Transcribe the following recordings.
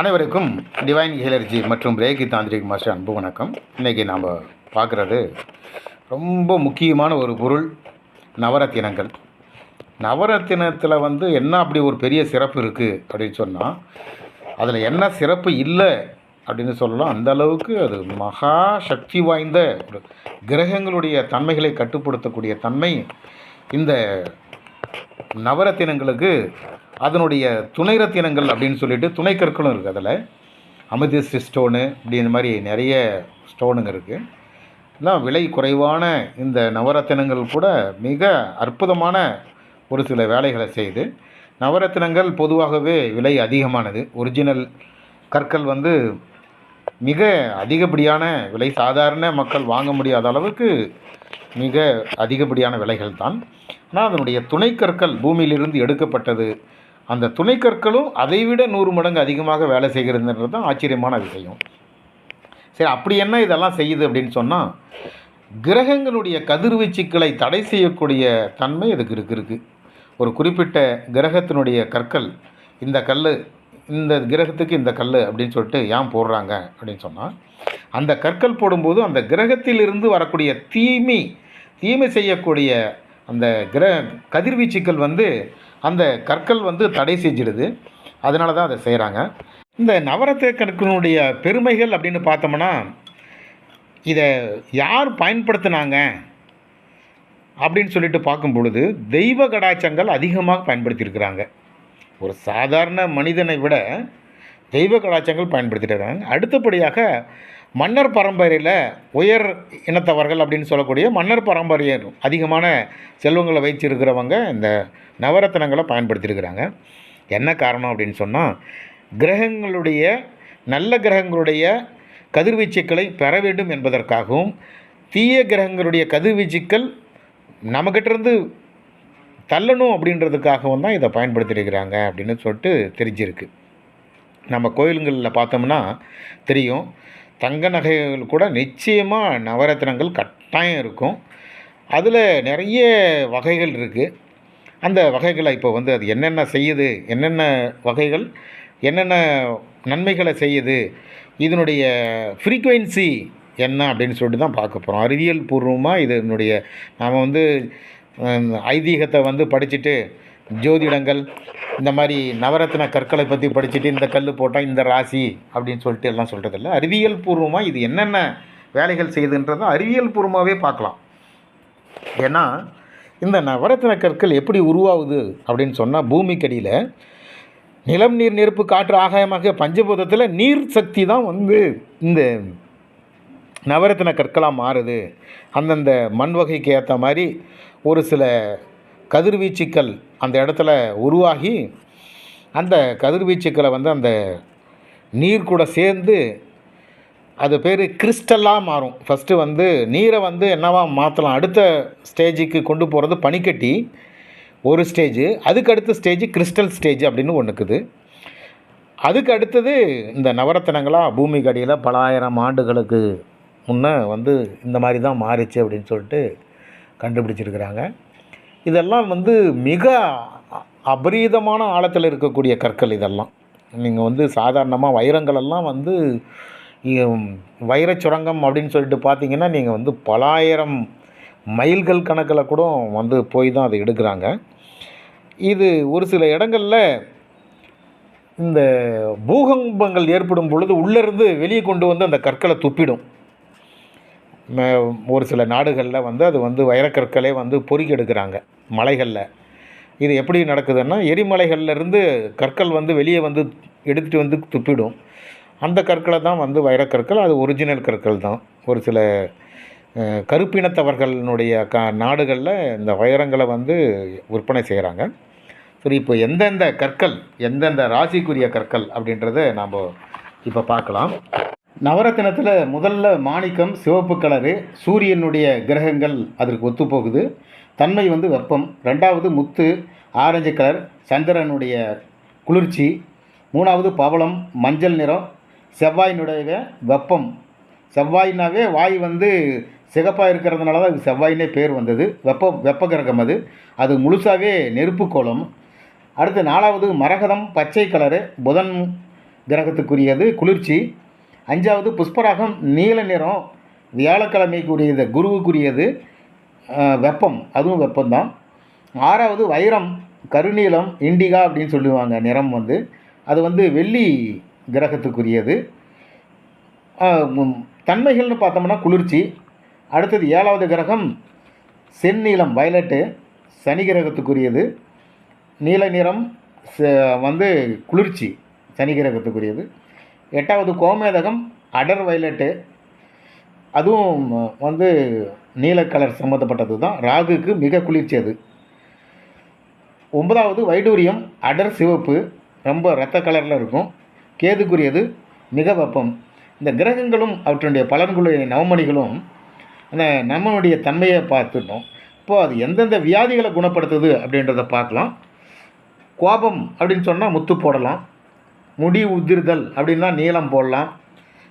அனைவருக்கும் டிவைன் ஹீலர்ஜி மற்றும் Reiki tantric master அன்பு வணக்கம். இன்றைக்கி நாம் பார்க்குறது ரொம்ப முக்கியமான ஒரு பொருள் நவரத்தினங்கள். நவரத்தினத்தில் வந்து என்ன அப்படி ஒரு பெரிய சிறப்பு இருக்குது அப்படின்னு சொன்னால் அதில் என்ன சிறப்பு இல்லை அப்படின்னு சொல்லலாம். அந்த அளவுக்கு அது மகா சக்தி வாய்ந்த ஒரு கிரகங்களுடைய தன்மைகளை கட்டுப்படுத்தக்கூடிய தன்மை இந்த நவரத்தினங்களுக்கு அதனுடைய துணை ரத்தினங்கள் அப்படின்னு சொல்லிட்டு துணை கற்களும் இருக்குது அதில். அமிர்திஸ்ட் ஸ்டோனு இப்படி இந்த மாதிரி நிறைய ஸ்டோனுங்க இருக்குது எல்லாம் விலை குறைவான இந்த நவரத்தினங்கள் கூட மிக அற்புதமான ஒரு சில வேலைகளை செய்து நவரத்தினங்கள் பொதுவாகவே விலை அதிகமானது. ஒரிஜினல் கற்கள் வந்து மிக அதிகப்படியான விலை சாதாரண மக்கள் வாங்க முடியாத அளவுக்கு மிக அதிகப்படியான விலைகள் தான். ஆனால் அதனுடைய துணைக்கற்கள் பூமியிலிருந்து எடுக்கப்பட்டது அந்த துணை கற்களும் அதைவிட நூறு மடங்கு அதிகமாக வேலை செய்கிறதுன்றது தான் ஆச்சரியமான விஷயம். சரி அப்படி என்ன இதெல்லாம் செய்யுது அப்படின்னு சொன்னால் கிரகங்களுடைய கதிர்வீச்சுக்களை தடை செய்யக்கூடிய தன்மை இதுக்கு இருக்கு ஒரு குறிப்பிட்ட கிரகத்தினுடைய கற்கள் இந்த கல் இந்த கிரகத்துக்கு இந்த கல் அப்படின்னு சொல்லிட்டு ஏன் போடுறாங்க அப்படின்னு சொன்னால் அந்த கற்கள் போடும்போது அந்த கிரகத்திலிருந்து வரக்கூடிய தீமை தீமை செய்யக்கூடிய அந்த கிர கதிர்வீச்சுக்கள் வந்து அந்த கற்கள் வந்து தடை செஞ்சிடுது. அதனால தான் அதை செய்கிறாங்க இந்த நவரத்தின கற்களினுடைய பெருமைகள் அப்படின்னு பார்த்தோம்னா இதை யார் பயன்படுத்தினாங்க அப்படின்னு சொல்லிட்டு பார்க்கும் பொழுது தெய்வ கடாச்சங்கள் அதிகமாக பயன்படுத்தியிருக்கிறாங்க. ஒரு சாதாரண மனிதனை விட தெய்வ கடாச்சங்கள் பயன்படுத்திட்டு இருக்காங்க. அடுத்தபடியாக மன்னர் பரம்பரையில் உயர் இனத்தவர்கள் அப்படின்னு சொல்லக்கூடிய மன்னர் பரம்பரையர் அதிகமான செல்வங்களை வைச்சிருக்கிறவங்க இந்த நவரத்னங்களை பயன்படுத்தியிருக்கிறாங்க. என்ன காரணம் அப்படின்னு சொன்னால் கிரகங்களுடைய நல்ல கிரகங்களுடைய கதிர்வீச்சுக்களை பெற வேண்டும் என்பதற்காகவும் தீய கிரகங்களுடைய கதிர்வீச்சுக்கள் நம்மக்கிட்டேருந்து தள்ளணும் அப்படின்றதுக்காகவும் தான் இதை பயன்படுத்தியிருக்கிறாங்க அப்படின்னு சொல்லிட்டு தெரிஞ்சிருக்கு. நம்ம கோயிலுங்களில் பார்த்தோம்னா தெரியும். தங்க நகைகள் கூட நிச்சயமாக நவரத்தினங்கள் கட்டாயம் இருக்கும். அதில் நிறைய வகைகள் இருக்குது அந்த வகைகளை இப்போ வந்து அது என்னென்ன செய்யுது என்னென்ன வகைகள் என்னென்ன நன்மைகளை செய்யுது இதனுடைய ஃப்ரீக்குவென்சி என்ன அப்படின்னு சொல்லிட்டு தான் பார்க்க போகிறோம் அறிவியல் பூர்வமாக இதனுடைய நாம் வந்து ஐதீகத்தை வந்து படிச்சுட்டு ஜோதிடங்கள் இந்த மாதிரி நவரத்ன கற்களை பற்றி படிச்சுட்டு இந்த கல் போட்டால் இந்த ராசி அப்படின்னு சொல்லிட்டு எல்லாம் சொல்கிறதில்ல அறிவியல் பூர்வமாக இது என்னென்ன வேலைகள் செய்யுதுன்றதை அறிவியல் பூர்வமாகவே பார்க்கலாம். ஏன்னா இந்த நவரத்தின கற்கள் எப்படி உருவாகுது அப்படின்னு சொன்னால் பூமிக்கடியில் நிலம் நீர் நெருப்பு காற்று ஆகாயமாக பஞ்சபூதத்தில் நீர் சக்தி தான் வந்து இந்த நவரத்தின கற்களாக மாறுது. அந்தந்த மண் வகைக்கு ஏற்ற மாதிரி ஒரு சில கதிர்வீச்சுக்கள் அந்த இடத்துல உருவாகி அந்த கதிர்வீச்சுக்களை வந்து அந்த நீர் கூட சேர்ந்து அது பேர் கிறிஸ்டலாக மாறும். ஃபஸ்ட்டு வந்து நீரை வந்து என்னவா மாற்றலாம் அடுத்த ஸ்டேஜுக்கு கொண்டு போகிறது பனிக்கட்டி ஒரு ஸ்டேஜு. அதுக்கு அடுத்த ஸ்டேஜ் கிறிஸ்டல் ஸ்டேஜ் அப்படின்னு ஒன்று இருக்குது. அதுக்கு அடுத்தது இந்த நவரத்தினங்களாக பூமிக்கு அடியில் பல ஆயிரம் ஆண்டுகளுக்கு முன்னே வந்து இந்த மாதிரி தான் மாறிச்சு அப்படின்னு சொல்லிட்டு கண்டுபிடிச்சிருக்கிறாங்க. இதெல்லாம் வந்து மிக அபரீதமான ஆழத்தில் இருக்கக்கூடிய கற்கள் இதெல்லாம். நீங்கள் வந்து சாதாரணமாக வைரங்களெல்லாம் வந்து வைரச் சுரங்கம் அப்படின்னு சொல்லிட்டு பார்த்தீங்கன்னா நீங்கள் வந்து பலாயிரம் மைல்கள் கணக்கில் கூட வந்து போய் தான் அதை எடுக்கிறாங்க. இது ஒரு சில இடங்களில் இந்த பூகம்பங்கள் ஏற்படும் பொழுது உள்ளேருந்து வெளியே கொண்டு வந்து அந்த கற்களை துப்பிடும். ஒரு சில நாடுகளில் வந்து அது வந்து வைரக்கற்களே வந்து பொறுக்கி எடுக்கிறாங்க மலைகளில். இது எப்படி நடக்குதுன்னா எரிமலைகள்லேருந்து கற்கள் வந்து வெளியே வந்து எடுத்துகிட்டு வந்து துப்பிடும். அந்த கற்களை தான் வந்து வைரக்கற்கள் அது ஒரிஜினல் கற்கள் தான். ஒரு சில கருப்பினத்தவர்களினுடைய கருப்பினத்தவர்களுடைய க நாடுகளில் இந்த வைரங்களை வந்து விற்பனை செய்கிறாங்க சரி இப்போ எந்தெந்த கற்கள் எந்தெந்த ராசிக்குரிய கற்கள் அப்படின்றத நாம் இப்போ பார்க்கலாம். நவரத்தினத்தில் முதல்ல மாணிக்கம் சிவப்பு கலரு சூரியனுடைய கிரகங்கள் அதற்கு ஒத்துப்போகுது. தன்மை வந்து வெப்பம். ரெண்டாவது முத்து ஆரஞ்சு கலர் சந்திரனுடைய குளிர்ச்சி. மூணாவது பவளம் மஞ்சள் நிறம் செவ்வாயினுடைய வெப்பம். செவ்வாய்னாவே வாய் வந்து சிகப்பாக இருக்கிறதுனால தான் அது செவ்வாயினே பேர் வந்தது. வெப்ப வெப்ப கிரகம் அது. அது முழுசாகவே நெருப்பு கோலம். அடுத்து நாலாவது மரகதம் பச்சை கலரு புதன் கிரகத்துக்குரியது குளிர்ச்சி. அஞ்சாவது புஷ்பராகம் நீல நிறம் வியாழக்கிழமைக்குரியது குருவுக்குரியது வெப்பம் அதுவும் வெப்பம்தான். ஆறாவது வைரம் கருநீலம் இண்டிகா அப்படின்னு சொல்லுவாங்க நிறம் வந்து. அது வந்து வெள்ளி கிரகத்துக்குரியது. தன்மைகள்னு பார்த்தோம்னா குளிர்ச்சி. அடுத்தது ஏழாவது கிரகம் செந்நீலம் வயலட்டு சனி கிரகத்துக்குரியது. நீல நிறம் ச- வந்து குளிர்ச்சி சனி கிரகத்துக்குரியது. எட்டாவது கோமேதகம் அடர் வயலட்டு. அதுவும் வந்து நீல கலர் சம்மந்தப்பட்டது தான். ராகுக்கு மிக குளிர்ச்சி அது. ஒன்பதாவது வைடூரியம் அடர் சிவப்பு. ரொம்ப இரத்த கலரில் இருக்கும். கேதுக்குரியது மிக வெப்பம். இந்த கிரகங்களும் அவற்றுடைய பலன்களுடைய நவமணிகளும் அந்த நம்மளுடைய தன்மையை பார்த்துட்டோம். இப்போது அது எந்தெந்த வியாதிகளை குணப்படுத்துது அப்படின்றத பார்க்கலாம். கோபம் அப்படின்னு சொன்னால் முத்து போடலாம். முடி உதிர்தல் அப்படின்னா நீளம் போடலாம்.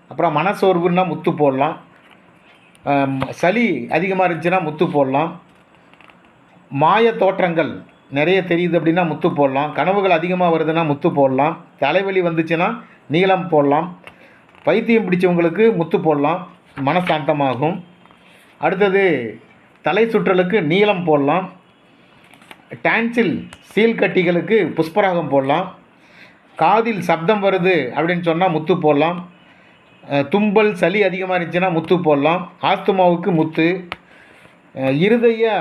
அப்புறம் மனசோர்வுன்னா முத்து போடலாம். சளி அதிகமாக இருந்துச்சுன்னா முத்து போடலாம். மாய தோற்றங்கள் நிறைய தெரியுது அப்படின்னா முத்து போடலாம். கனவுகள் அதிகமாக வருதுன்னா முத்து போடலாம். தலைவலி வந்துச்சுன்னா நீளம் போடலாம். பைத்தியம் பிடிச்சவங்களுக்கு முத்து போடலாம். மனசாந்தமாகும். அடுத்தது தலை சுற்றலுக்கு நீளம் போடலாம். டான்சில் சீல்கட்டிகளுக்கு புஷ்பராகம் போடலாம். காதில் சப்தம் வருது அப்படின்னு சொன்னால் முத்து போடலாம். தும்பல் சளி அதிகமாக இருந்துச்சுன்னா முத்து போடலாம். ஆஸ்துமாவுக்கு முத்து. இருதய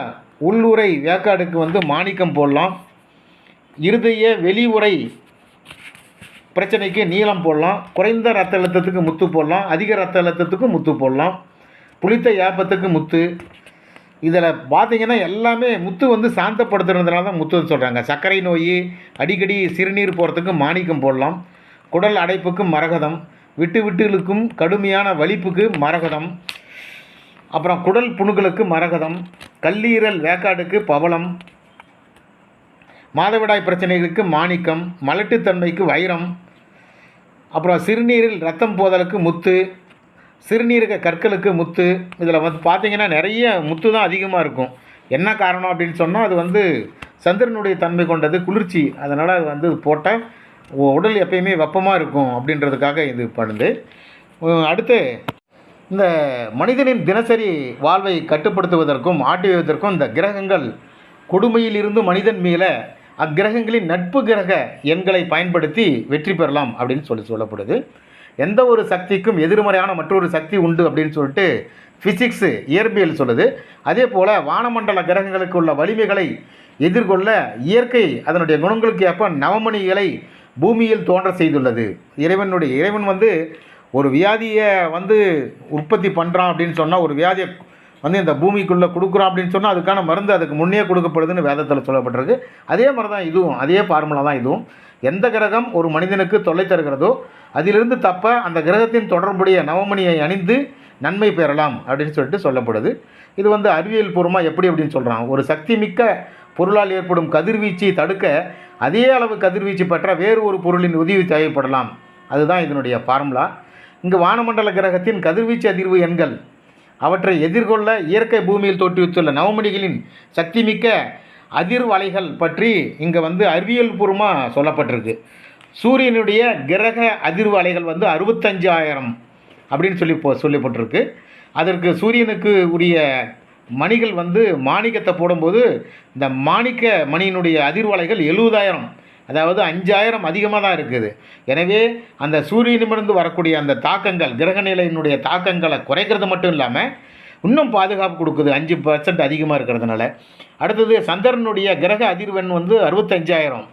உள்ளுரை வேக்காடுக்கு வந்து மாணிக்கம் போடலாம். இருதய வெளி உறை பிரச்சனைக்கு நீளம் போடலாம். குறைந்த ரத்த அழுத்தத்துக்கு முத்து போடலாம். அதிக ரத்த அழுத்தத்துக்கு முத்து போடலாம். புளித்த ஏப்பத்துக்கு முத்து. இதில் பார்த்தீங்கன்னா எல்லாமே முத்து வந்து சாந்தப்படுத்துறதுனால தான் முத்துன்னு சொல்கிறாங்க. சர்க்கரை நோய் அடிக்கடி சிறுநீர் போகிறதுக்கு மாணிக்கம் போடலாம். குடல் அடைப்புக்கு மரகதம் விட்டு விட்டுகளுக்கும் கடுமையான வலிப்புக்கு மரகதம் அப்புறம் குடல் புணுக்களுக்கு மரகதம் கல்லீரல் வேக்காடுக்கு பவளம் மாதவிடாய் பிரச்சனைகளுக்கு மாணிக்கம் மலட்டுத்தன்மைக்கு வைரம் அப்புறம் சிறுநீரில் ரத்தம் போதலுக்கு முத்து சிறுநீரக கற்களுக்கு முத்து இதில் வந்து பார்த்தீங்கன்னா நிறைய முத்து தான் அதிகமாக இருக்கும். என்ன காரணம் அப்படின்னு சொன்னால் அது வந்து சந்திரனுடைய தன்மை கொண்டது குளிர்ச்சி. அதனால் அது வந்து போட்டால் உடல் எப்பயுமே வெப்பமாக இருக்கும் அப்படின்றதுக்காக இது பண்ணுது. அடுத்து இந்த மனிதனின் தினசரி வாழ்வை கட்டுப்படுத்துவதற்கும் ஆட்டுவதற்கும் இந்த கிரகங்கள் கொடுமையிலிருந்து மனிதன் மேலே அக்கிரகங்களின் நட்பு கிரக எண்களை பயன்படுத்தி வெற்றி பெறலாம் அப்படின்னு சொல்லி சொல்லப்படுது. எந்த ஒரு சக்திக்கும் எதிர்மறையான மற்றொரு சக்தி உண்டு அப்படின்னு சொல்லிட்டு ஃபிசிக்ஸு இயற்பியல் சொல்லுது. அதே போல் வானமண்டல கிரகங்களுக்கு உள்ள வலிமைகளை எதிர்கொள்ள இயற்கை அதனுடைய குணங்களுக்கு ஏற்ப நவமணிகளை பூமியில் தோன்ற செய்துள்ளது. இறைவனுடைய இறைவன் வந்து ஒரு வியாதியை வந்து உற்பத்தி பண்ணுறான் அப்படின்னு சொன்னால் ஒரு வியாதியை வந்து இந்த பூமிக்குள்ளே கொடுக்குறோம் அப்படின்னு சொன்னால் அதுக்கான மருந்து அதுக்கு முன்னே கொடுக்கப்படுதுன்னு வேதத்தில் சொல்லப்பட்டிருக்கு. அதே மாதிரி தான் இதுவும் அதே ஃபார்முலா தான் இதுவும். எந்த கிரகம் ஒரு மனிதனுக்கு தொல்லை தருகிறதோ அதிலிருந்து தப்ப அந்த கிரகத்தின் தொடர்புடைய நவமணியை அணிந்து நன்மை பெறலாம் அப்படின்னு சொல்லிட்டு சொல்லப்படுது. இது வந்து அறிவியல் பூர்வமாக எப்படி அப்படின்னு சொல்கிறான் ஒரு சக்தி மிக்க பொருளால் ஏற்படும் கதிர்வீச்சை தடுக்க அதே அளவு கதிர்வீச்சு பெற்ற வேறு ஒரு பொருளின் உதவி தேவைப்படலாம். அதுதான் இதனுடைய ஃபார்முலா இங்கு வானமண்டல கிரகத்தின் கதிர்வீச்சு அதிர்வு எண்கள். அவற்றை எதிர்கொள்ள இயற்கை பூமியில் தோற்றுவித்துள்ள நவமணிகளின் சக்திமிக்க அதிர்வலைகள் பற்றி இங்கே வந்து அறிவியல் பூர்வமாக சொல்லப்பட்டிருக்கு. சூரியனுடைய கிரக அதிர்வு அலைகள் வந்து அறுபத்தஞ்சாயிரம் அப்படின்னு சொல்லி போ சொல்லப்பட்டிருக்கு. அதற்கு சூரியனுக்கு உரிய மணிகள் வந்து மாணிக்கத்தை போடும்போது இந்த மாணிக்க மணியினுடைய அதிர்வலைகள் எழுபதாயிரம். அதாவது அஞ்சாயிரம் அதிகமாக தான் இருக்குது. எனவே அந்த சூரியனிடமிருந்து வரக்கூடிய அந்த தாக்கங்கள் கிரகநிலையினுடைய தாக்கங்களை குறைக்கிறது மட்டும் இல்லாமல் இன்னும் பாதுகாப்பு கொடுக்குது. அஞ்சு பர்சன்ட் அதிகமாக இருக்கிறதுனால. அடுத்தது சந்திரனுடைய கிரக அதிர்வெண் வந்து அறுபத்தஞ்சாயிரம்.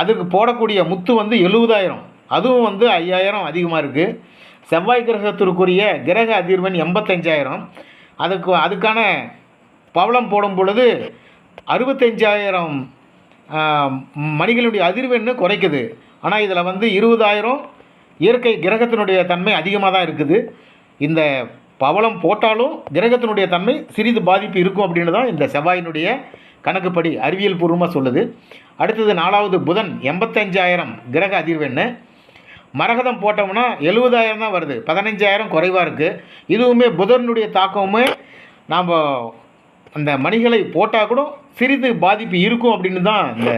அதுக்கு போடக்கூடிய முத்து வந்து எழுபதாயிரம். அதுவும் வந்து ஐயாயிரம் அதிகமாக இருக்குது செவ்வாய் கிரகத்திற்குரிய கிரக அதிர்வெண் எண்பத்தஞ்சாயிரம். அதுக்கு அதுக்கான பவளம் போடும் பொழுது அறுபத்தஞ்சாயிரம் மணிகளுடைய அதிர்வெண்ணு குறைக்குது. ஆனால் இதில் வந்து இருபதாயிரம் இயற்கை கிரகத்தினுடைய தன்மை அதிகமாக தான் இருக்குது. இந்த பவளம் போட்டாலும் கிரகத்தினுடைய தன்மை சிறிது பாதிப்பு இருக்கும் அப்படின்னு தான் இந்த செவ்வாயினுடைய கணக்குப்படி அறிவியல் பூர்வமாக சொல்லுது. அடுத்தது நாலாவது புதன் எண்பத்தஞ்சாயிரம் கிரக அதிர்வெண்ணு மரகதம் போட்டோம்னா எழுபதாயிரம் தான் வருது. பதினஞ்சாயிரம் குறைவாக இருக்குது இதுவுமே புதனுடைய தாக்கமுமே நாம் அந்த மணிகளை போட்டால் கூட சிறிது பாதிப்பு இருக்கும் அப்படின்னு தான் இந்த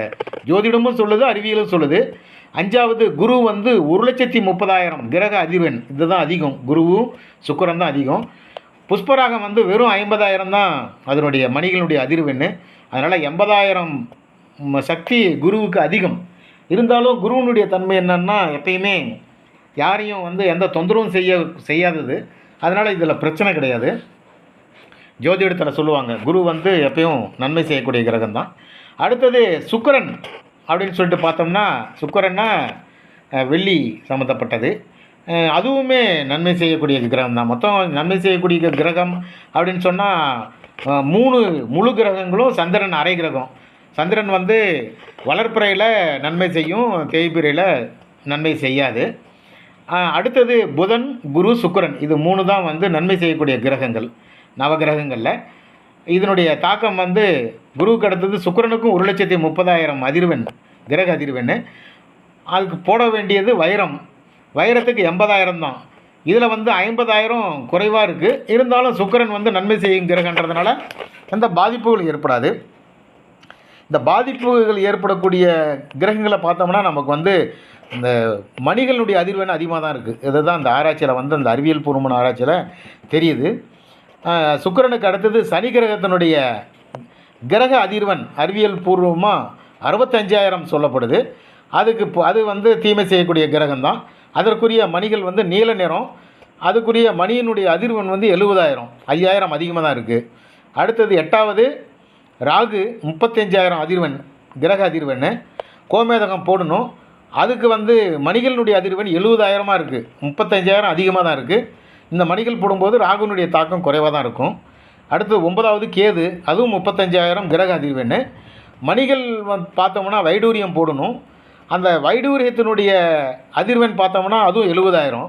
ஜோதிடமும் சொல்லுது அறிவியலும் சொல்லுது. அஞ்சாவது குரு வந்து ஒரு லட்சத்தி முப்பதாயிரம் கிரக அதிர்வெண். இதுதான் அதிகம். குருவும் சுக்கரம் தான் அதிகம். புஷ்பராகம் வந்து வெறும் ஐம்பதாயிரம் தான் அதனுடைய மணிகளுடைய அதிர்வெண் அதனால் எண்பதாயிரம் சக்தி குருவுக்கு அதிகம். இருந்தாலும் குருவினுடைய தன்மை என்னன்னா எப்பயுமே யாரையும் வந்து எந்த தொந்தரவும் செய்ய செய்யாதது. அதனால் இதில் பிரச்சனை கிடையாது. ஜோதிடத்தில் சொல்லுவாங்க குரு வந்து எப்பயும் நன்மை செய்யக்கூடிய கிரகம் தான் அடுத்தது சுக்கரன் அப்படின்னு சொல்லிட்டு பார்த்தோம்னா சுக்கரன்னா வெள்ளி சம்மந்தப்பட்டது அதுவுமே நன்மை செய்யக்கூடிய கிரகம் தான் மொத்தம் நன்மை செய்யக்கூடிய கிரகம் அப்படின்னு சொன்னால் மூணு முழு கிரகங்களும் சந்திரன் அரை கிரகம். சந்திரன் வந்து வளர்ப்புறையில் நன்மை செய்யும் தேய்பிறையில் நன்மை செய்யாது. அடுத்தது புதன் குரு சுக்கிரன். இது மூணு தான் வந்து நன்மை செய்யக்கூடிய கிரகங்கள். நவகிரகங்களில். இதனுடைய தாக்கம் வந்து குருவுக்கு அடுத்தது சுக்கரனுக்கும் ஒரு லட்சத்தி முப்பதாயிரம் அதிர்வெண் கிரக அதிர்வெண் அதுக்கு போட வேண்டியது வைரம். வைரத்துக்கு எண்பதாயிரம் தான். இதில் வந்து ஐம்பதாயிரம் குறைவாக இருக்குது இருந்தாலும் சுக்கிரன் வந்து நன்மை செய்யும் கிரகன்றதுனால எந்த பாதிப்புகள் ஏற்படாது. இந்த பாதிப்புகள் ஏற்படக்கூடிய கிரகங்களை பார்த்தோம்னா நமக்கு வந்து இந்த மணிகளுடைய அதிர்வெண் அதிகமாக தான் இருக்குது இதுதான் அந்த ஆராய்ச்சியில் வந்து அந்த அறிவியல் பூர்வமான ஆராய்ச்சியில் தெரியுது. சுக்கிரனுக்கு அடுத்தது சனி கிரகத்தினுடைய கிரக அதிர்வன் அறிவியல் பூர்வமாக அறுபத்தஞ்சாயிரம் சொல்லப்படுது. அதுக்கு அது வந்து தீமை செய்யக்கூடிய கிரகம் தான் அதற்குரிய மணிகள் வந்து நீல நிறம். அதுக்குரிய மணியினுடைய அதிர்வன் வந்து எழுபதாயிரம். ஐயாயிரம் அதிகமாக தான் இருக்குது அடுத்தது எட்டாவது ராகு முப்பத்தஞ்சாயிரம் அதிர்வன் கிரக அதிர்வன். கோமேதகம் போடணும். அதுக்கு வந்து மணிகளினுடைய அதிர்வன் எழுபதாயிரமாக இருக்குது முப்பத்தஞ்சாயிரம் அதிகமாக தான் இருக்குது இந்த மணிகள் போடும்போது ராகுனுடைய தாக்கம் குறைவாக தான் இருக்கும். அடுத்து ஒன்பதாவது கேது அதுவும் முப்பத்தஞ்சாயிரம் கிரக அதிர்வெண் மணிகள் பார்த்தோம்னா வைடூரியம் போடணும். அந்த வைடூரியத்தினுடைய அதிர்வெண் பார்த்தோம்னா அதுவும் எழுபதாயிரம்.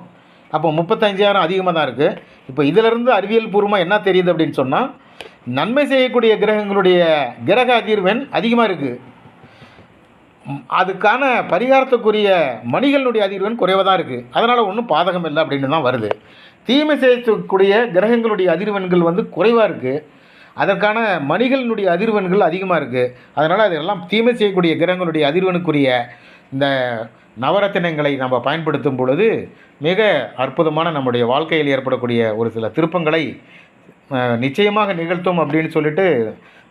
அப்போ முப்பத்தஞ்சாயிரம் அதிகமாக தான் இருக்குது இப்போ இதிலிருந்து அறிவியல் பூர்வமாக என்ன தெரியுது அப்படின்னு சொன்னால் நன்மை செய்யக்கூடிய கிரகங்களுடைய கிரக அதிர்வெண் அதிகமாக இருக்குது அதுக்கான பரிகாரத்துக்குரிய மணிகளுடைய அதிர்வெண் குறைவாக தான் இருக்குது அதனால் ஒன்றும் பாதகம் இல்லை அப்படின்னு தான் வருது. தீமை செய்யக்கூடிய கிரகங்களுடைய அதிர்வெண்கள் வந்து குறைவாக இருக்குது அதற்கான மணிகளினுடைய அதிர்வெண்கள் அதிகமாக இருக்குது அதனால் அதெல்லாம் தீமை செய்யக்கூடிய கிரகங்களுடைய அதிர்வெணுக்குரிய இந்த நவரத்தினங்களை நம்ம பயன்படுத்தும் பொழுது மிக அற்புதமான நம்முடைய வாழ்க்கையில் ஏற்படக்கூடிய ஒரு சில திருப்பங்களை நிச்சயமாக நிகழ்த்தும் அப்படின்னு சொல்லிட்டு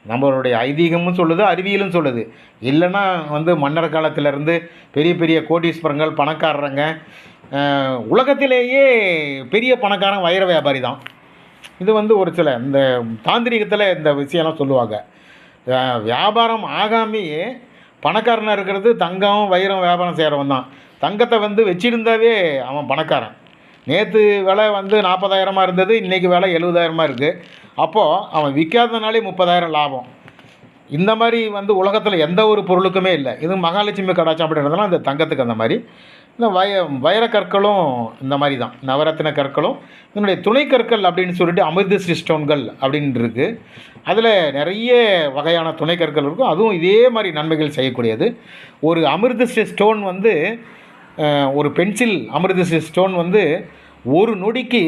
நம்மளுடைய ஐதீகமும் சொல்லுது அறிவியலும் சொல்லுது. இல்லைன்னா வந்து மன்னர் காலத்திலேருந்து பெரிய பெரிய கோடீஸ்வரங்கள் பணக்காரங்க உலகத்திலேயே பெரிய பணக்காரன் வைர வியாபாரி தான். இது வந்து ஒரு சில இந்த தாந்திரிகத்தில் இந்த விஷயம்லாம் சொல்லுவாங்க. வியாபாரம் ஆகாமையே பணக்காரனாக இருக்கிறது தங்கம் வைரம் வியாபாரம் செய்கிறவன் தான். தங்கத்தை வந்து வச்சிருந்தாவே அவன் பணக்காரன். நேற்று விலை வந்து நாற்பதாயிரமாக இருந்தது இன்றைக்கி விலை எழுபதாயிரமாக இருக்குது அப்போது அவன் விற்காதனாலே முப்பதாயிரம் லாபம். இந்த மாதிரி வந்து உலகத்தில் எந்த ஒரு பொருளுக்குமே இல்லை. இது மகாலட்சுமி கடாச்சம் அப்படின்றதுலாம் அந்த தங்கத்துக்கு அந்த மாதிரி. இந்த வய வைர கற்களும் இந்த மாதிரி தான். நவரத்தின கற்களும். இதனுடைய துணை கற்கள் அப்படின்னு சொல்லிட்டு அமிர்தஸ்ரீ ஸ்டோன்கள் அப்படின்னு இருக்குது அதில் நிறைய வகையான துணை கற்கள் இருக்கும். அதுவும் இதே மாதிரி நன்மைகள் செய்யக்கூடியது. ஒரு அமிர்தஸ்ரீ ஸ்டோன் வந்து ஒரு பென்சில் அமிர்தஸ்ரீ ஸ்டோன் வந்து ஒரு நொடிக்கு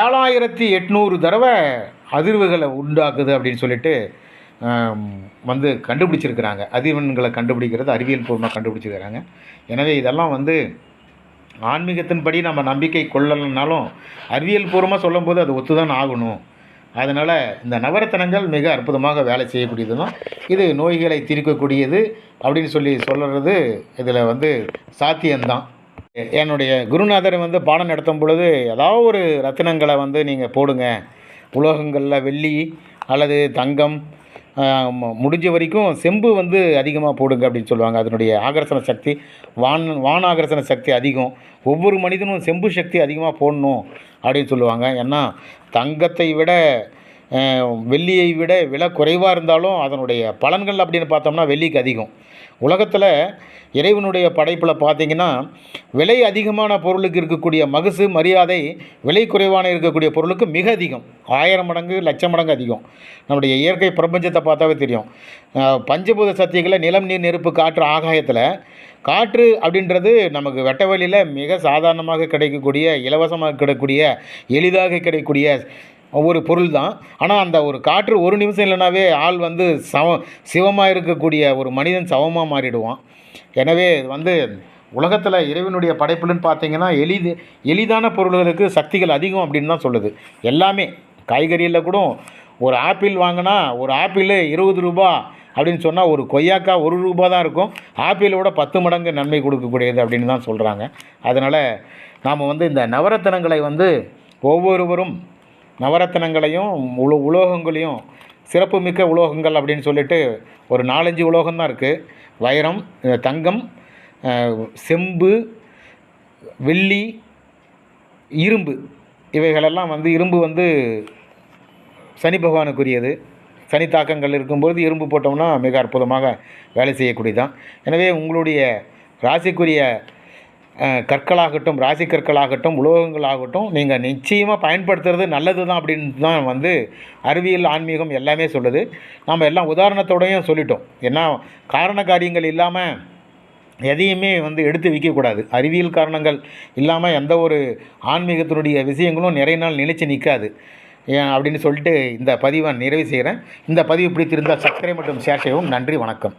ஏழாயிரத்தி எட்நூறு தடவை அதிர்வுகளை உண்டாக்குது அப்படின்னு சொல்லிட்டு வந்து கண்டுபிடிச்சிருக்கிறாங்க. அதிர்வெண்களை கண்டுபிடிக்கிறது அறிவியல் பூர்வமாக கண்டுபிடிச்சிருக்கிறாங்க. எனவே இதெல்லாம் வந்து ஆன்மீகத்தின்படி நம்ம நம்பிக்கை கொள்ளலைனாலும் அறிவியல் பூர்வமாக சொல்லும்போது அது ஒத்துதான் ஆகணும். அதனால் இந்த நவரத்தனங்கள் மிக அற்புதமாக வேலை செய்யக்கூடியது தான் இது நோய்களை தீர்க்கக்கூடியது அப்படின்னு சொல்லி சொல்கிறது இதில் வந்து சாத்தியம்தான். என்னுடைய குருநாதர் வந்து பாடம் நடத்தும் பொழுது ஏதாவது ஒரு ரத்தினங்களை வந்து நீங்கள் போடுங்க. உலோகங்களில் வெள்ளி அல்லது தங்கம் முடிஞ்ச வரைக்கும் செம்பு வந்து அதிகமாக போடுங்க அப்படின்னு சொல்லுவாங்க. அதனுடைய ஆகர்ஷண சக்தி வான் வான் ஆகர்ஷண சக்தி அதிகம். ஒவ்வொரு மனிதனும் செம்பு சக்தி அதிகமாக போடணும் அப்படின்னு சொல்லுவாங்க. ஏன்னா தங்கத்தை விட வெள்ளியை விட விலை குறைவாக இருந்தாலும் அதனுடைய பலன்கள் அப்படின்னு பார்த்தோம்னா வெள்ளிக்கு அதிகம். உலகத்தில் இறைவனுடைய படைப்பில் பார்த்தீங்கன்னா விலை அதிகமான பொருளுக்கு இருக்கக்கூடிய மகசு மரியாதை விலை குறைவான இருக்கக்கூடிய பொருளுக்கு மிக அதிகம். ஆயிரம் மடங்கு லட்சம் மடங்கு அதிகம். நம்முடைய இயற்கை பிரபஞ்சத்தை பார்த்தாவே தெரியும். பஞ்சபூத சக்திகளை நிலம் நீர் நெருப்பு காற்று ஆகாயத்தில் காற்று அப்படின்றது நமக்கு வெட்டவெளியில் மிக சாதாரணமாக கிடைக்கக்கூடிய இலவசமாக கிடைக்கக்கூடிய எளிதாக கிடைக்கக்கூடிய ஒரு பொருள் தான் ஆனால் அந்த ஒரு காற்று ஒரு நிமிஷம் இல்லைனாவே ஆள் வந்து சவ சிவமாக இருக்கக்கூடிய ஒரு மனிதன் சவமாக மாறிடுவான். எனவே வந்து உலகத்தில் இறைவனுடைய படைப்புலன்னு பார்த்தீங்கன்னா எளிது எளிதான பொருள்களுக்கு சக்திகள் அதிகம் அப்படின்னு தான் சொல்லுது. எல்லாமே. காய்கறியில் கூட ஒரு ஆப்பிள் வாங்கினா ஒரு ஆப்பிள் இருபது ரூபா அப்படின்னு சொன்னால் ஒரு கொய்யாக்கா ஒரு ரூபா தான் இருக்கும். ஆப்பிளோட பத்து மடங்கு நன்மை கொடுக்கக்கூடியது அப்படின்னு தான் சொல்கிறாங்க அதனால் நாம் வந்து இந்த நவரத்தினங்களை வந்து ஒவ்வொருவரும் நவரத்தினங்களையும் உலோ உலோகங்களையும் சிறப்புமிக்க உலோகங்கள் அப்படின்னு சொல்லிட்டு ஒரு நாலஞ்சு உலோகம் தான் இருக்குது வைரம் தங்கம் செம்பு வெள்ளி இரும்பு. இவைகளெல்லாம் வந்து இரும்பு வந்து சனி பகவானுக்குரியது. சனி தாக்கங்கள் இருக்கும்போது இரும்பு போட்டோம்னா மிக அற்புதமாக வேலை செய்யக்கூடியதான் எனவே உங்களுடைய ராசிக்குரிய கற்களாகட்டும் ராசி கற்களாகட்டும் உலோகங்களாகட்டும் நீங்கள் நிச்சயமாக பயன்படுத்துறது நல்லது தான் அப்படின்னு தான் வந்து அறிவியல் ஆன்மீகம் எல்லாமே சொல்லுது. நம்ம எல்லாம் உதாரணத்தோடையும் சொல்லிட்டோம். ஏன்னா காரண காரியங்கள் இல்லாமல் எதையுமே வந்து எடுத்து வைக்கக்கூடாது. அறிவியல் காரணங்கள் இல்லாமல் எந்த ஒரு ஆன்மீகத்தினுடைய விஷயங்களும் நிறைய நாள் நிலைச்சு நிற்காது. ஏன் அப்படின்னு சொல்லிட்டு இந்த பதிவை நிறைவு செய்கிறேன். இந்த பதிவு பிடித்திருந்தால் சப்ஸ்கிரைப் மற்றும் ஷேர் செய்யவும். நன்றி வணக்கம்.